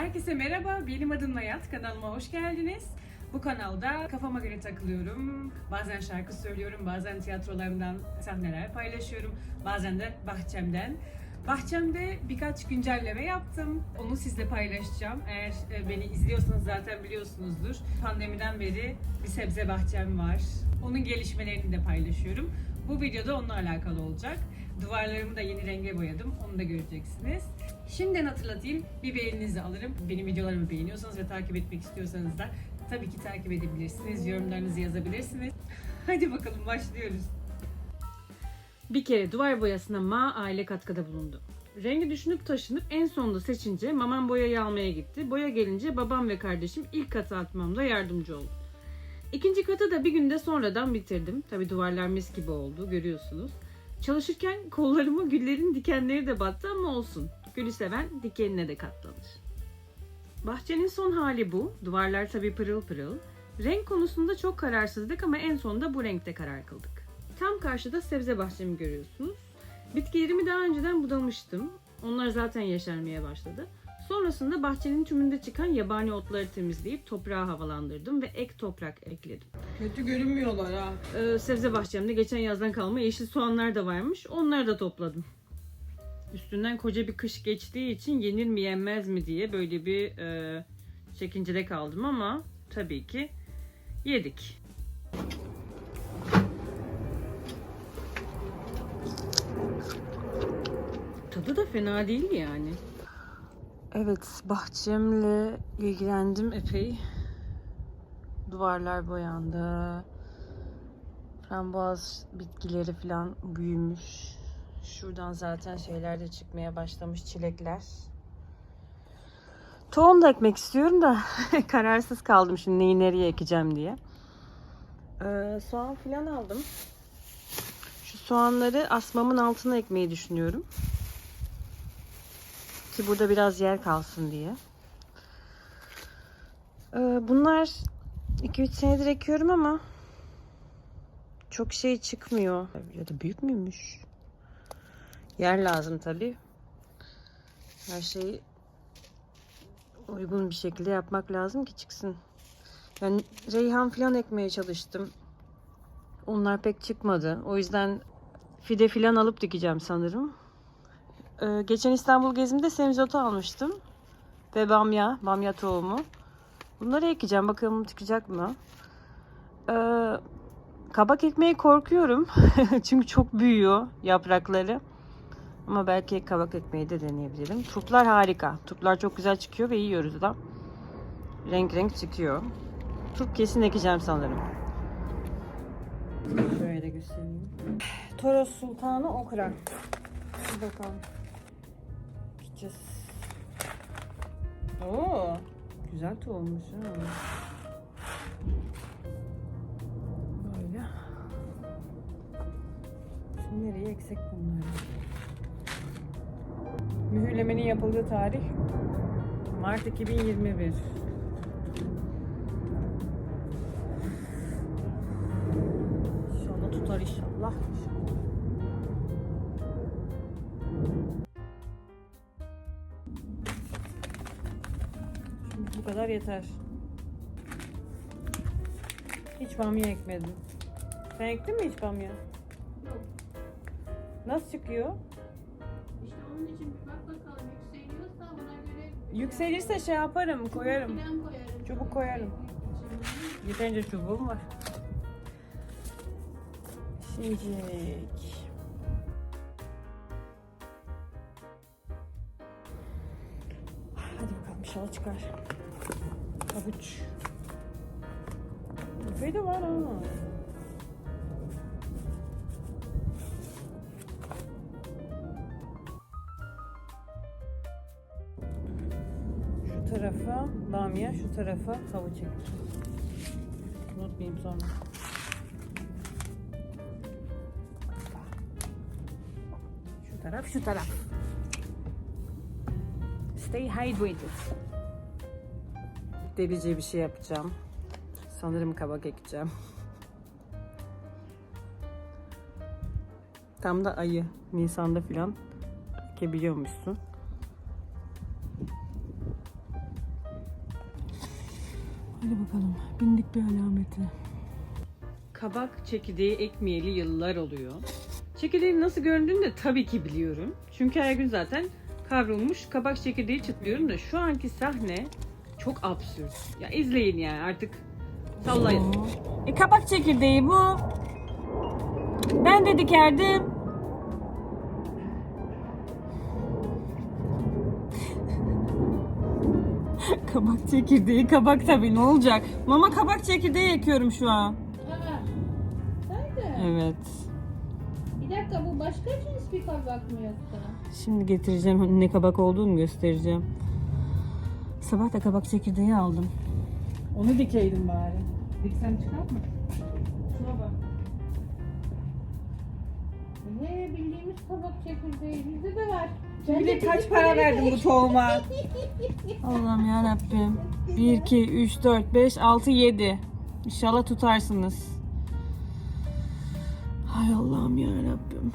Herkese merhaba, benim adım Hayat. Kanalıma hoş geldiniz. Bu kanalda kafama göre takılıyorum. Bazen şarkı söylüyorum, bazen tiyatrolarımdan sahneler paylaşıyorum. Bazen de bahçemden. Bahçemde birkaç güncelleme yaptım. Onu sizle paylaşacağım. Eğer e, beni izliyorsanız zaten biliyorsunuzdur. Pandemiden beri bir sebze bahçem var. Onun gelişmelerini de paylaşıyorum. Bu videoda onunla alakalı olacak. Duvarlarımı da yeni renge boyadım. Onu da göreceksiniz. Şimdiden hatırlatayım. Bir beğeninizi alırım. Benim videolarımı beğeniyorsanız ve takip etmek istiyorsanız da tabii ki takip edebilirsiniz. Yorumlarınızı yazabilirsiniz. Hadi bakalım başlıyoruz. Bir kere duvar boyasına Ma aile katkıda bulundu. Rengi düşünüp taşınıp en sonunda seçince mamam boyayı almaya gitti. Boya gelince babam ve kardeşim ilk kata atmamda yardımcı oldu. İkinci katı da bir günde sonradan bitirdim. Tabi duvarlar mis gibi oldu görüyorsunuz. Çalışırken kollarıma güllerin dikenleri de battı ama olsun. Gülü seven dikenine de katlanır. Bahçenin son hali bu. Duvarlar tabi pırıl pırıl. Renk konusunda çok kararsızdık ama en sonunda bu renkte karar kıldık. Tam karşıda sebze bahçemi görüyorsunuz. Bitkilerimi daha önceden budamıştım. Onlar zaten yeşermeye başladı. Sonrasında bahçenin tümünde çıkan yabani otları temizleyip toprağı havalandırdım ve ek toprak ekledim. Kötü görünmüyorlar ha. Ee, sebze bahçemde geçen yazdan kalma yeşil soğanlar da varmış. Onları da topladım. Üstünden koca bir kış geçtiği için yenir mi yenmez mi diye böyle bir e, çekincede kaldım ama tabii ki yedik. Tadı da fena değil yani. Evet, bahçemle ilgilendim epey. Duvarlar boyandı. Frambuaz bitkileri falan büyümüş. Şuradan zaten şeyler de çıkmaya başlamış çilekler. Tohum da ekmek istiyorum da kararsız kaldım şimdi neyi nereye ekeceğim diye. Ee, soğan falan aldım. Şu soğanları asmamın altına ekmeyi düşünüyorum. Ki burada biraz yer kalsın diye. Ee, bunlar 2-3 senedir ekiyorum ama çok şey çıkmıyor. Ya da büyük müymüş? Yer lazım tabi. Her şeyi uygun bir şekilde yapmak lazım ki çıksın. Yani reyhan falan ekmeye çalıştım. Onlar pek çıkmadı. O yüzden fide falan alıp dikeceğim sanırım. Ee, geçen İstanbul gezimde semizotu almıştım. Ve bamya, bamya tohumu. Bunları ekeceğim. Bakalım çıkacak mı? Ee, kabak ekmeği korkuyorum. Çünkü çok büyüyor yaprakları. Ama belki kabak ekmeği de deneyebilirim. Turplar harika. Turplar çok güzel çıkıyor ve yiyoruz da. Renk renk çıkıyor. Turp kesin ekeceğim sanırım. Şöyle göstereyim. Toros Sultanı Okra. Bir bakalım. Gideceğiz. Oo, güzel tohummuş ha. Böyle. Şimdi nereye eksek bunları? Mühürlemenin yapıldığı tarih Mart 2021. İnşallah tutar inşallah. Şimdi yeter. Hiç bamya ekmedim. Sen ektin mi hiç bamya? Nasıl çıkıyor? İşte onun için bir bak bakalım yükseliyorsa ona göre Yükselirse şey yaparım, koyarım. plan koyarım. Çubuk koyarım. Yeterince çubuğum var. Şimdilik. Hadi bakalım inşallah çıkar. Havuç. Epey de var ha. Şu tarafa bamya, şu tarafa havuç ekeceğiz. Unutmayayım sonra. Şu taraf, şu taraf. Stay hydrated. Delice bir şey yapacağım. Sanırım kabak ekeceğim. Tam da ayı. Nisan'da filan ekebiliyormuşsun. Hadi bakalım. Bindik bir alameti. Kabak çekirdeği ekmeyeli yıllar oluyor. Çekirdeğin nasıl göründüğünü de tabii ki biliyorum. Çünkü her gün zaten kavrulmuş kabak çekirdeği çıtlıyorum da şu anki sahne çok absürt. Ya izleyin yani artık sallayın. E kabak çekirdeği bu. Ben de dikerdim. kabak çekirdeği kabak tabii ne olacak? Mama kabak çekirdeği ekiyorum şu an. Nerede? Evet. Bir dakika bu başka cins bir kabak mı yoksa? Şimdi getireceğim ne kabak olduğunu göstereceğim. Sabah da kabak çekirdeği aldım. Onu dikeydim bari. Diksem çıkar mı? Şuna bak. Ne bildiğimiz kabak çekirdeği bizde de var. Bir de kaç para verdim bu tohuma? Allah'ım ya Rabbim. 1 2 3 4 5 6 7. İnşallah tutarsınız. Hay Allah'ım ya Rabbim.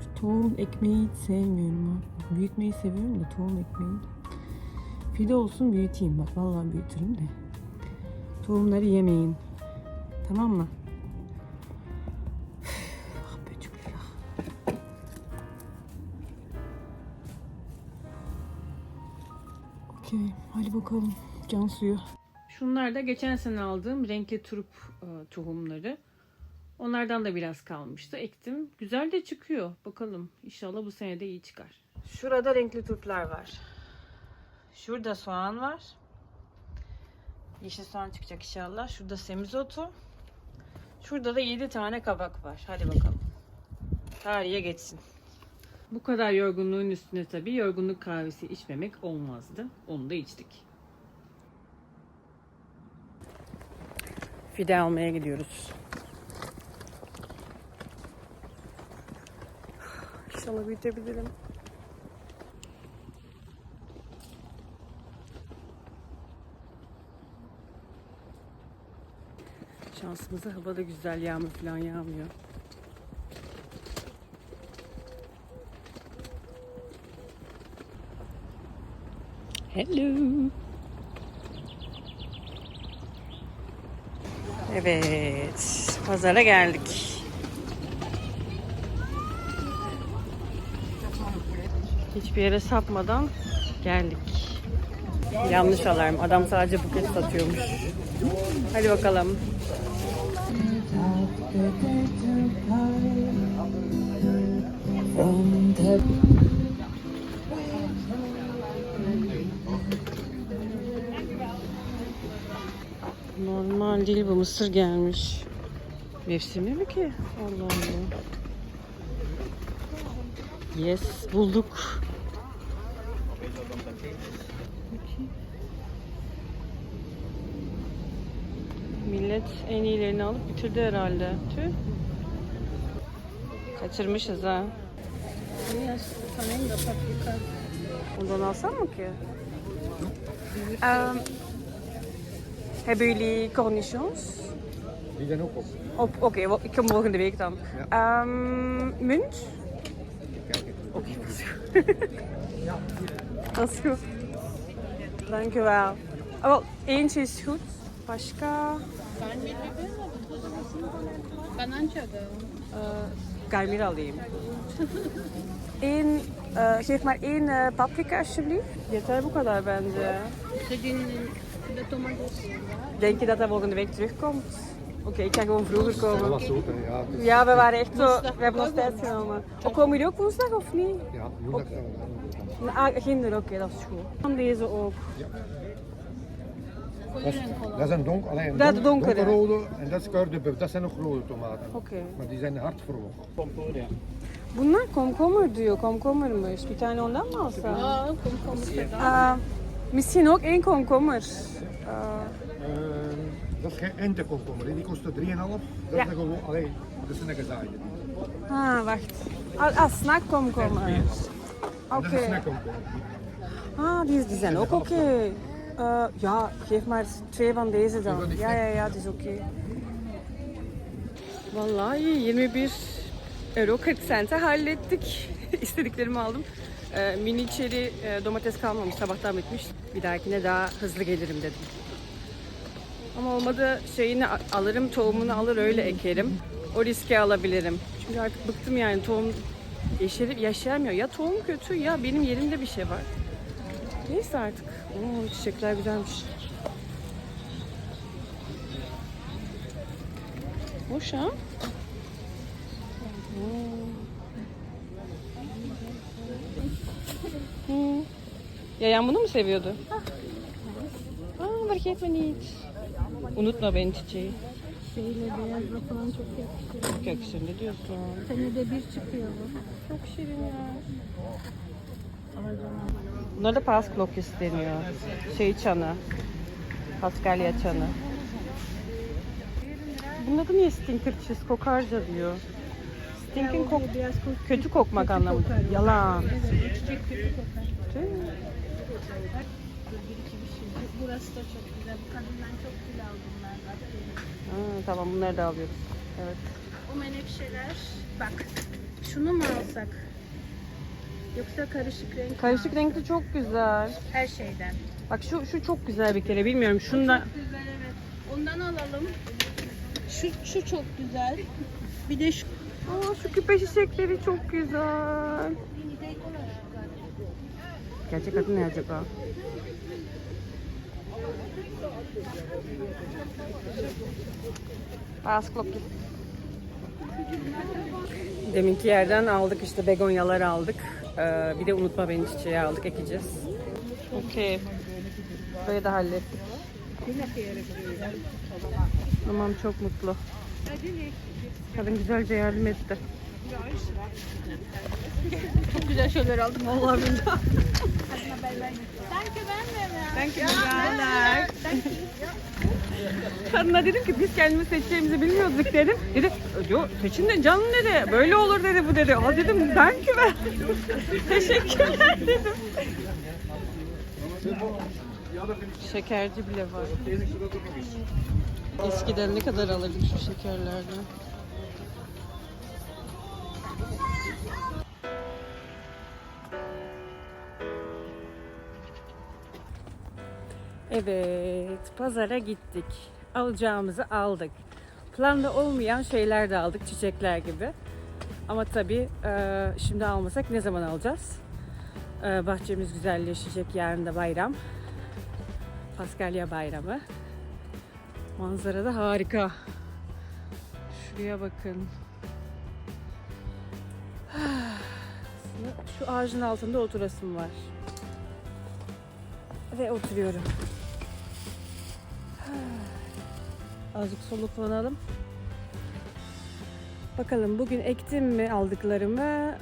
Şu tohum ekmeği hiç sevmiyorum ha. Büyütmeyi seviyorum da tohum ekmeği. Fide olsun büyüteyim bak vallahi büyütürüm de. Tohumları yemeyin. Tamam mı? Ah ah. Okey, hadi bakalım. Can suyu. Şunlar da geçen sene aldığım renkli turp e, tohumları. Onlardan da biraz kalmıştı. Ektim. Güzel de çıkıyor. Bakalım. İnşallah bu sene de iyi çıkar. Şurada renkli turplar var. Şurada soğan var. Yeşil soğan çıkacak inşallah. Şurada semizotu. Şurada da 7 tane kabak var. Hadi bakalım. Tarihe geçsin. Bu kadar yorgunluğun üstüne tabii yorgunluk kahvesi içmemek olmazdı. Onu da içtik. Fide almaya gidiyoruz. İnşallah büyütebilirim. Şansımıza hava da güzel, yağmur falan yağmıyor. Hello. Evet, pazara geldik. Hiçbir yere sapmadan geldik. Yanlış alarm. Adam sadece buket satıyormuş. Hadi bakalım. Normal değil bu mısır gelmiş. Mevsimi mi ki? Allah Allah. Yes bulduk. Millet en iyilerini alıp bitirdi herhalde. Tüh. Kaçırmışız ha. Ondan alsam mı ki? Um, hebben jullie cornichons? Die zijn ook op. Op, Oké, wel, ik kom volgende week dan. Ehm, munt? Kijk even. Oké, dat is goed. dat is goed. Dank u wel. Ah, eentje is goed. Başka? Uh, Kaymir alayım. Eén, eh, geef maar één eh, paprika alsjeblieft. Yeter bu kadar bence. Denk je dat hij volgende week terugkomt? Oké, ik ga gewoon vroeger Dat komen. was ook, hè. ja. Dus, Ja, we waren echt zo... We hebben ons tijd genomen. Oh, komen jullie ook woensdag of niet? ja, woensdag gaan we Ah, ginder, oké, dat is goed. Van deze ook. Dat, is, dat is een donker, alleen een Dat donk- donkere. donkerrode en dat is kuirdebuf. Dat zijn nog rode tomaten. Oké. Maar die zijn hard vermogen. Bunlar komkomur diyor, komkomurmuş. Bir tane ondan mı alsam? Aa, komkomur. Aa, misschien ook één komkommer. Aa, Ehm, dat is geen entekomkommer, hè. die kostte 3,5. Dat Ja. is een gewoon, alleen, dat is een gezaaide. ha, wacht. Ah, ah snackkomkommer. En Oké. Dat is een snackkomkommer. Ah, die, die zijn ook oké. Eh, ja, geef maar twee van deze dan. Ja, ja, ja, het is oké. Vallahi 21 euro 40 sente hallettik. İstediklerimi aldım. Ee, mini çeri e, domates kalmamış. Sabahtan bitmiş. Bir dahakine daha hızlı gelirim dedim. Ama olmadı şeyini alırım, tohumunu alır öyle ekerim. O riski alabilirim. Çünkü artık bıktım yani tohum yeşerip yaşayamıyor. Ya tohum kötü ya benim yerimde bir şey var. Neyse artık. Oo, çiçekler güzelmiş. Hoş ha? Hmm. Yayan bunu mu seviyordu? Aa, fark beni hiç. Unutma beni çiçeği. Şeyle beyazla falan çok yakışıyor. Çok yakışır ne diyorsun? Senede bir çıkıyor bu. Çok şirin ya. Bunlar da Pasklokis deniyor. Şey çanı. Paskalya çanı. Bunun adı niye stinker cheese? Kokarca diyor. Stinking kok kötü kokmak anlamında. kokar. Yalan. Evet, çiçek kötü kokar. Burası da çok güzel. Bu kadından çok gül aldım ben. Ha, tamam bunları da alıyoruz. Evet. O menekşeler. Bak. Şunu mu alsak? Yoksa karışık renk mi Karışık alsak? renkli çok güzel. Her şeyden. Bak şu şu çok güzel bir kere. Bilmiyorum şunda Çok güzel evet. Ondan alalım. Şu, şu çok güzel. Bir de şu. Aa, şu küpe çiçekleri çok güzel. Gerçek adı ne acaba? Pasklokis. Deminki yerden aldık işte begonyalar aldık. Ee, bir de unutma beni çiçeği aldık ekeceğiz. Okey. Burayı da hallettik. Tamam çok mutlu. Kadın güzelce yardım etti. Çok güzel şeyler aldım. Vallahi billahi. Sanki ben mi? Thank you güzeller. Kadına dedim ki biz kendimiz seçeceğimizi bilmiyorduk dedim. Dedi diyor seçin de canım dedi. Böyle olur dedi bu dedi. Aa dedim you ben. Teşekkürler dedim. Şekerci bile var. Eskiden ne kadar alırdık şu şekerlerden. Evet, pazara gittik. Alacağımızı aldık. Planda olmayan şeyler de aldık, çiçekler gibi. Ama tabii e, şimdi almasak ne zaman alacağız? E, bahçemiz güzelleşecek, yarın da bayram. Paskalya bayramı. Manzara da harika. Şuraya bakın. Şu ağacın altında oturasım var. Ve oturuyorum. Azıcık soluklanalım. Bakalım bugün ektim mi aldıklarımı,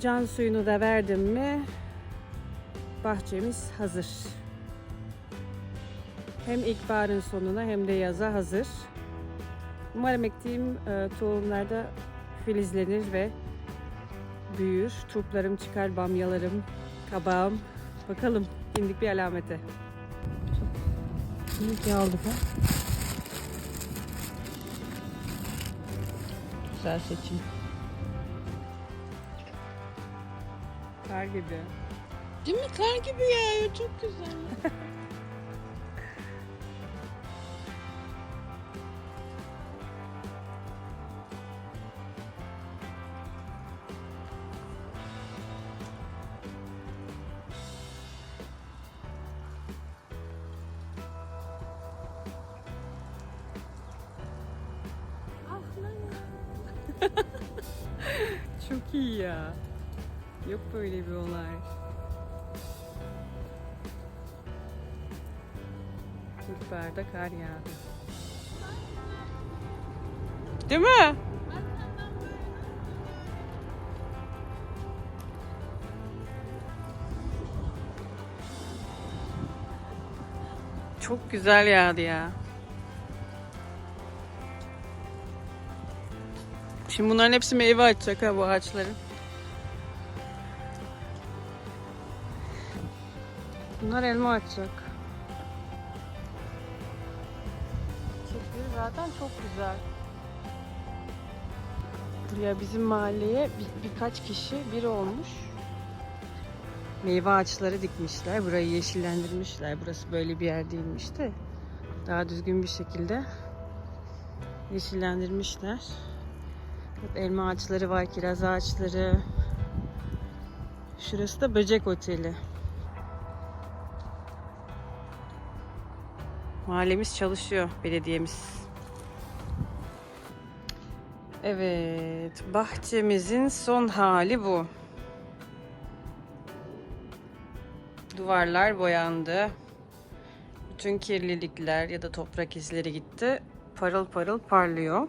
can suyunu da verdim mi? Bahçemiz hazır. Hem ilkbaharın sonuna hem de yaza hazır. Umarım ektiğim e, tohumlarda filizlenir ve büyür. Turplarım çıkar, bamyalarım, kabağım. Bakalım indik bir alamete. İyi ki aldık ha. Güzel seçim. Kar gibi. Değil mi? Kar gibi yağıyor. Çok güzel. kar yağdı. Değil mi? Çok güzel yağdı ya. Şimdi bunların hepsi meyve açacak ha bu ağaçların. Bunlar elma açacak. Zaten çok güzel. Buraya bizim mahalleye bir- birkaç kişi bir olmuş. meyve ağaçları dikmişler. Burayı yeşillendirmişler. Burası böyle bir yer değilmiş de daha düzgün bir şekilde yeşillendirmişler. Hep elma ağaçları var, kiraz ağaçları. Şurası da böcek oteli. Mahallemiz çalışıyor, belediyemiz. Evet, bahçemizin son hali bu. Duvarlar boyandı. Bütün kirlilikler ya da toprak izleri gitti. Parıl parıl parlıyor.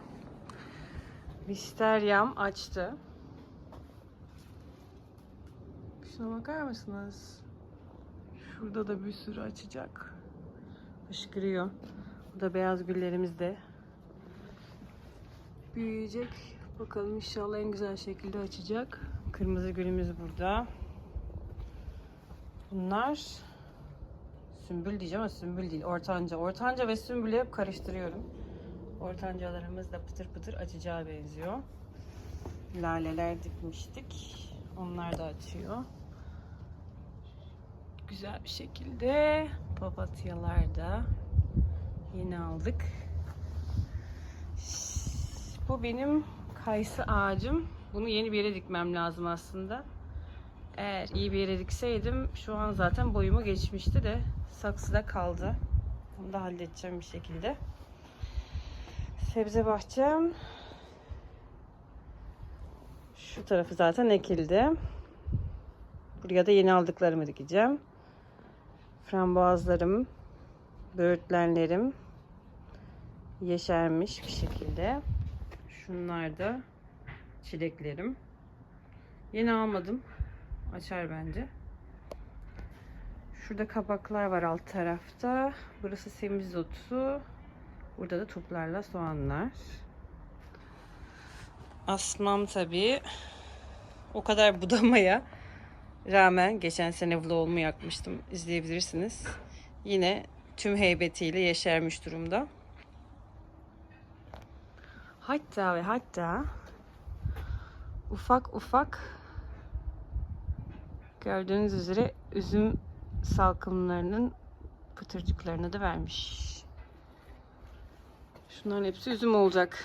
Visteryam açtı. Şuna bakar mısınız? Şurada da bir sürü açacak. Fışkırıyor. Bu da beyaz güllerimiz de büyüyecek. Bakalım inşallah en güzel şekilde açacak. Kırmızı gülümüz burada. Bunlar sümbül diyeceğim ama sümbül değil. Ortanca. Ortanca ve sümbülü hep karıştırıyorum. Ortancalarımız da pıtır pıtır açacağı benziyor. Laleler dikmiştik. Onlar da açıyor. Güzel bir şekilde papatyalar da yeni aldık. Bu benim kayısı ağacım. Bunu yeni bir yere dikmem lazım aslında. Eğer iyi bir yere dikseydim şu an zaten boyumu geçmişti de saksıda kaldı. Bunu da halledeceğim bir şekilde. Sebze bahçem şu tarafı zaten ekildi. Buraya da yeni aldıklarımı dikeceğim. Frambuazlarım, böğürtlenlerim yeşermiş bir şekilde. Şunlar da çileklerim. Yeni almadım. Açar bence. Şurada kabaklar var alt tarafta. Burası semizotu. Burada da toplarla soğanlar. Asmam tabii. O kadar budamaya rağmen geçen sene vlogumu yakmıştım. İzleyebilirsiniz. Yine tüm heybetiyle yeşermiş durumda. Hatta ve hatta ufak ufak gördüğünüz üzere üzüm salkımlarının pıtırcıklarını da vermiş. Şunların hepsi üzüm olacak.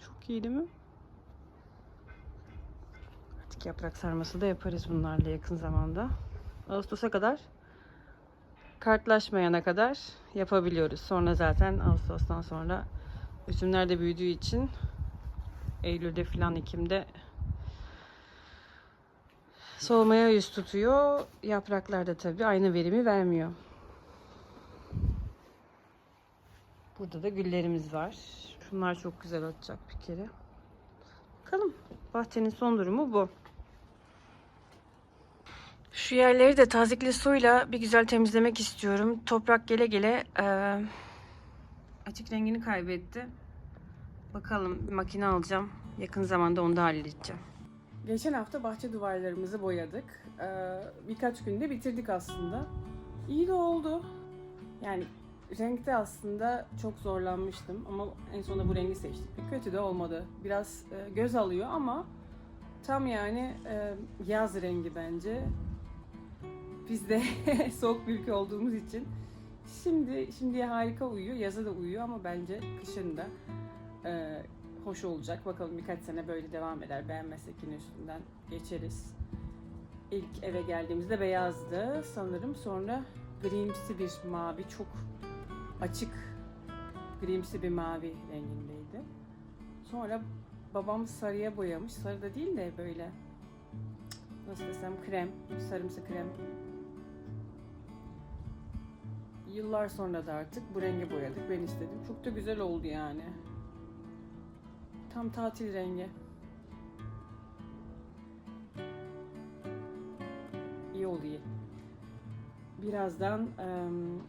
Çok iyi değil mi? Artık yaprak sarması da yaparız bunlarla yakın zamanda. Ağustos'a kadar kartlaşmayana kadar yapabiliyoruz. Sonra zaten Ağustos'tan sonra üzümler de büyüdüğü için Eylül'de filan Ekim'de soğumaya yüz tutuyor. Yapraklar da tabii aynı verimi vermiyor. Burada da güllerimiz var. Şunlar çok güzel açacak bir kere. Bakalım. Bahçenin son durumu bu. Şu yerleri de tazikli suyla bir güzel temizlemek istiyorum. Toprak gele gele eee, açık rengini kaybetti. Bakalım bir makine alacağım. Yakın zamanda onu da halledeceğim. Geçen hafta bahçe duvarlarımızı boyadık. Ee, birkaç günde bitirdik aslında. İyi de oldu. Yani renkte aslında çok zorlanmıştım ama en sonunda bu rengi seçtik. Kötü de olmadı. Biraz e, göz alıyor ama tam yani e, yaz rengi bence. Biz de soğuk bir ülke olduğumuz için şimdi şimdiye harika uyuyor. Yaza da uyuyor ama bence kışın da e, hoş olacak. Bakalım birkaç sene böyle devam eder. Beğenmezsek yine üstünden geçeriz. İlk eve geldiğimizde beyazdı sanırım. Sonra grimsi bir mavi, çok açık grimsi bir mavi rengindeydi. Sonra babam sarıya boyamış. Sarı da değil de böyle nasıl desem krem, sarımsı krem. Yıllar sonra da artık bu rengi boyadık. Ben istedim. Çok da güzel oldu yani. Tam tatil rengi. İyi iyi. Birazdan em,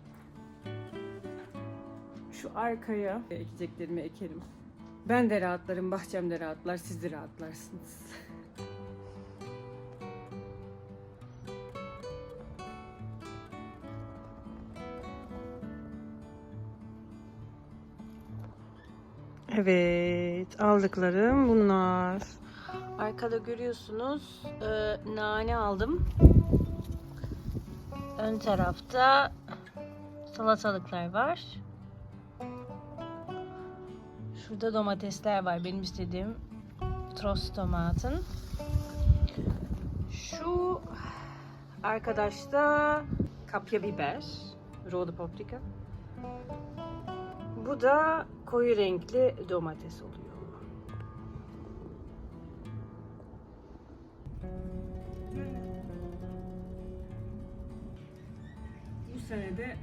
şu arkaya ekeceklerimi ekerim. Ben de rahatlarım, bahçem de rahatlar, siz de rahatlarsınız. Evet, aldıklarım bunlar. Arkada görüyorsunuz e, nane aldım. Ön tarafta salatalıklar var. Şurada domatesler var. Benim istediğim tros tomatın. Şu arkadaşta kapya biber, roda paprika. Bu da koyu renkli domates oluyor. Bu sene de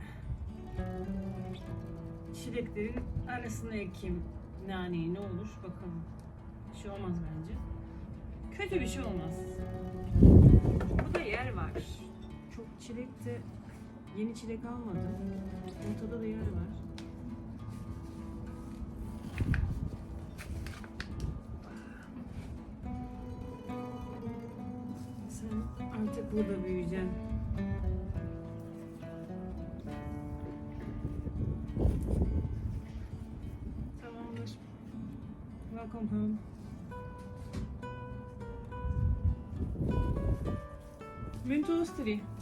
çileklerin arasına ekeyim naneyi ne olur bakalım. Bir şey olmaz bence. Kötü bir şey olmaz. Burada yer var. Çok çilek de yeni çilek almadım. Ortada da yer var. Artık burada büyüyeceksin. Tamamdır. Welcome home. Mentostri. Nasıl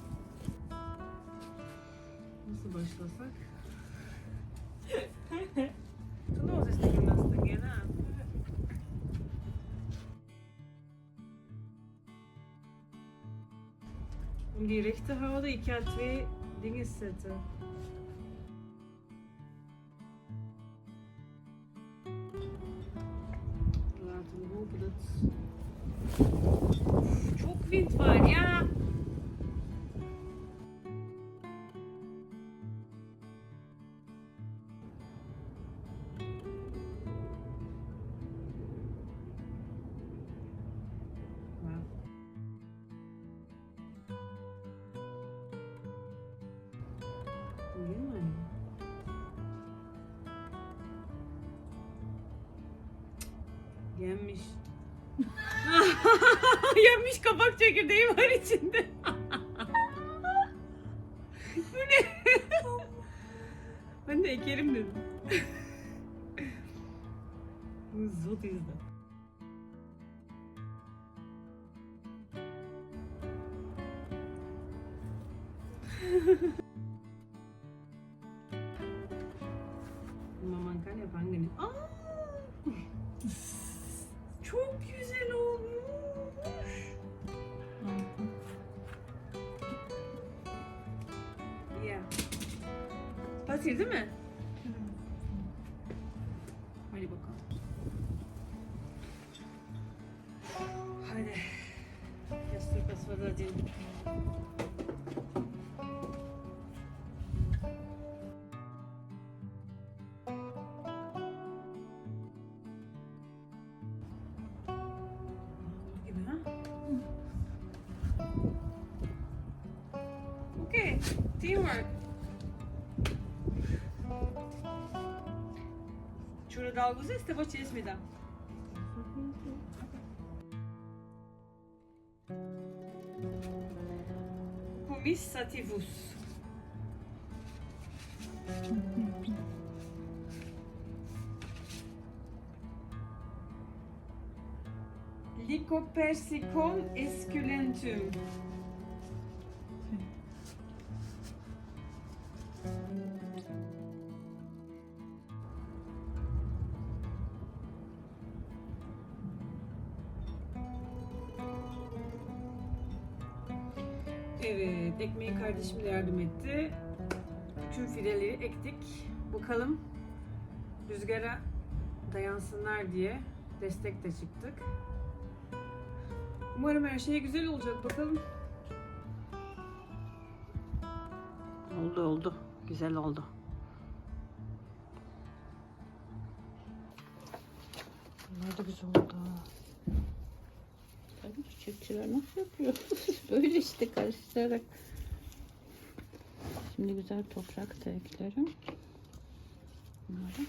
Om die recht te houden, ik ga twee dingen zetten. İçinde. Bu ne? ben de ekerim dedim. Zot izle. Maman teamwork. Чура дълго за сте въче сме да. Помис сативус. Lycopersicum esculentum. Evet, ekmeği kardeşim de yardım etti. Tüm fideleri ektik. Bakalım rüzgara dayansınlar diye destek de çıktık. Umarım her şey güzel olacak. Bakalım. Oldu oldu. Güzel oldu. Bunlar da güzel oldu. Tabii çiçekçiler nasıl yapıyor? Böyle işte karıştırarak. Şimdi güzel toprak da eklerim. Bunları.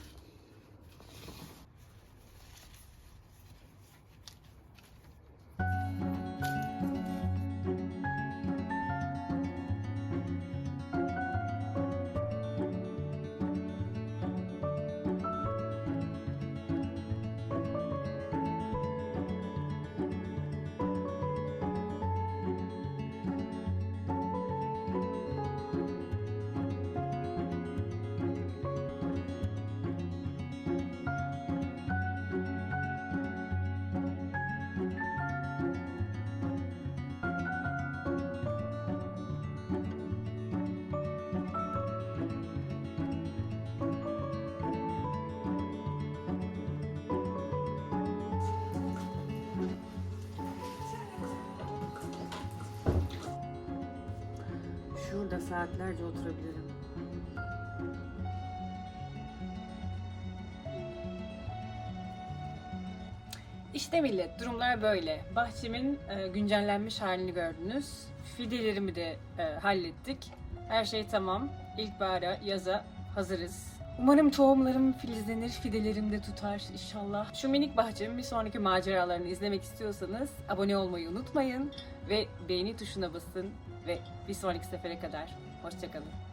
Burada saatlerce oturabilirim. İşte millet durumlar böyle. Bahçemin e, güncellenmiş halini gördünüz. Fidelerimi de e, hallettik. Her şey tamam. İlkbahara, yaza hazırız. Umarım tohumlarım filizlenir, fidelerim de tutar inşallah. Şu minik bahçemin bir sonraki maceralarını izlemek istiyorsanız abone olmayı unutmayın ve beğeni tuşuna basın ve bir sonraki sefere kadar hoşçakalın.